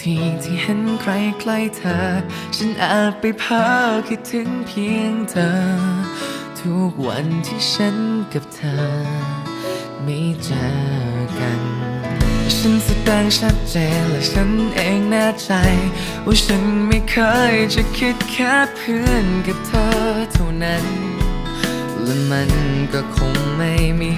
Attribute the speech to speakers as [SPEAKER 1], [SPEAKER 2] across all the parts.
[SPEAKER 1] ที่เห็นใครใกล้เธอ ฉันอาจไปเพ้อคิดถึงเพียงเธอ ทุกวันที่ฉันกับเธอ ไม่เจอกัน ฉันแสดงชัดเจนและฉันเองแน่ใจ ว่าฉันไม่เคยจะคิดแค่เพื่อนกับเธอเท่านั้น และมันก็คงไม่มี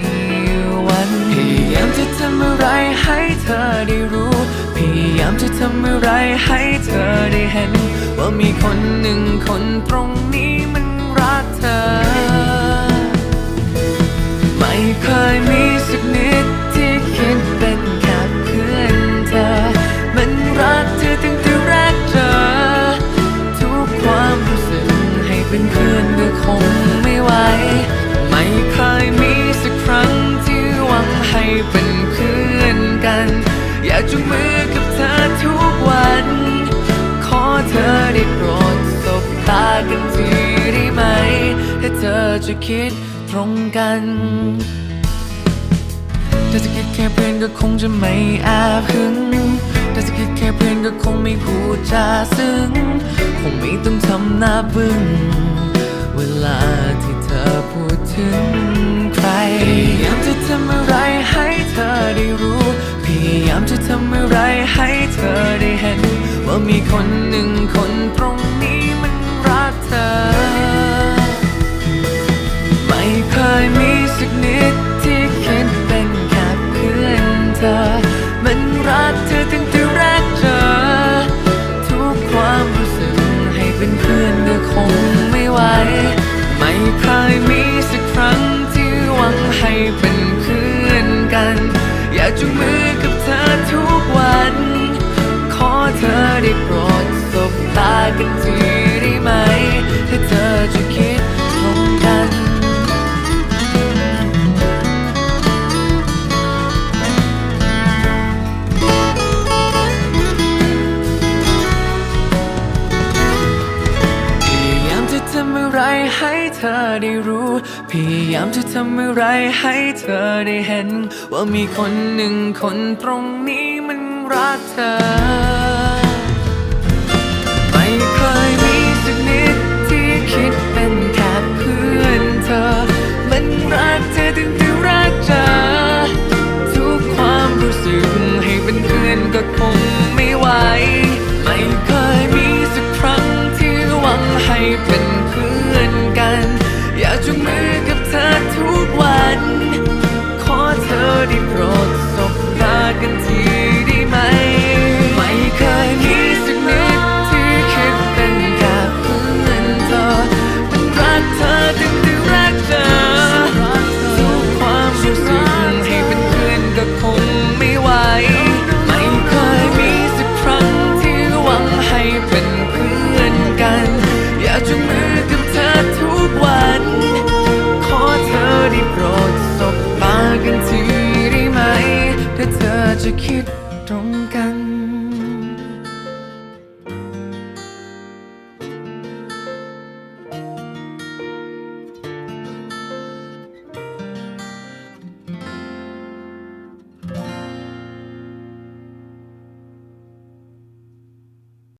[SPEAKER 1] วันพยายามจะทำอะไรให้ อได้รู้ พยายามจะทำอะไรให้เธอได้เห็น ว่ามีคนหนึ่งคนตรงนี้ จุงมือกับเธอทุกวัน ขอเธอได้โปรดสบตากันทีได้ไหม ถ้าเธอจะคิดตรงกันถ้าจะคิดแค่เพื่อนก็คงจะไม่แอบหึงถ้าจะคิดแค่เพื่อนก็คงไม่พูดจาซึ้ง คงไม่ต้องทำหน้าบึ้งเวลาที่เธอพูดถึง ไรให้เธอได้เห็น ว่ามีคนหนึ่งคนตรงนี้มันรักเธอ ไม่เคยมีสักนิดที่คิดเป็นแค่เพื่อนเธอ มันรักเธอตั้งแต่แรกเจอ ทุกความรู้สึกให้เป็นเพื่อนก็คงไม่ไหว ไม่เคยมีสักครั้งที่หวังให้เป็นเพื่อนกัน อยากจุงมือ ได้โปรดสบตากันทีได้ไหม ถ้าเธอจะคิดตรงกัน พยายามจะทำอะไรให้เธอได้รู้ พยายามจะทำอะไรให้เธอได้เห็น ว่ามีคนหนึ่งคนตรงนี้มันรักเธอ to keep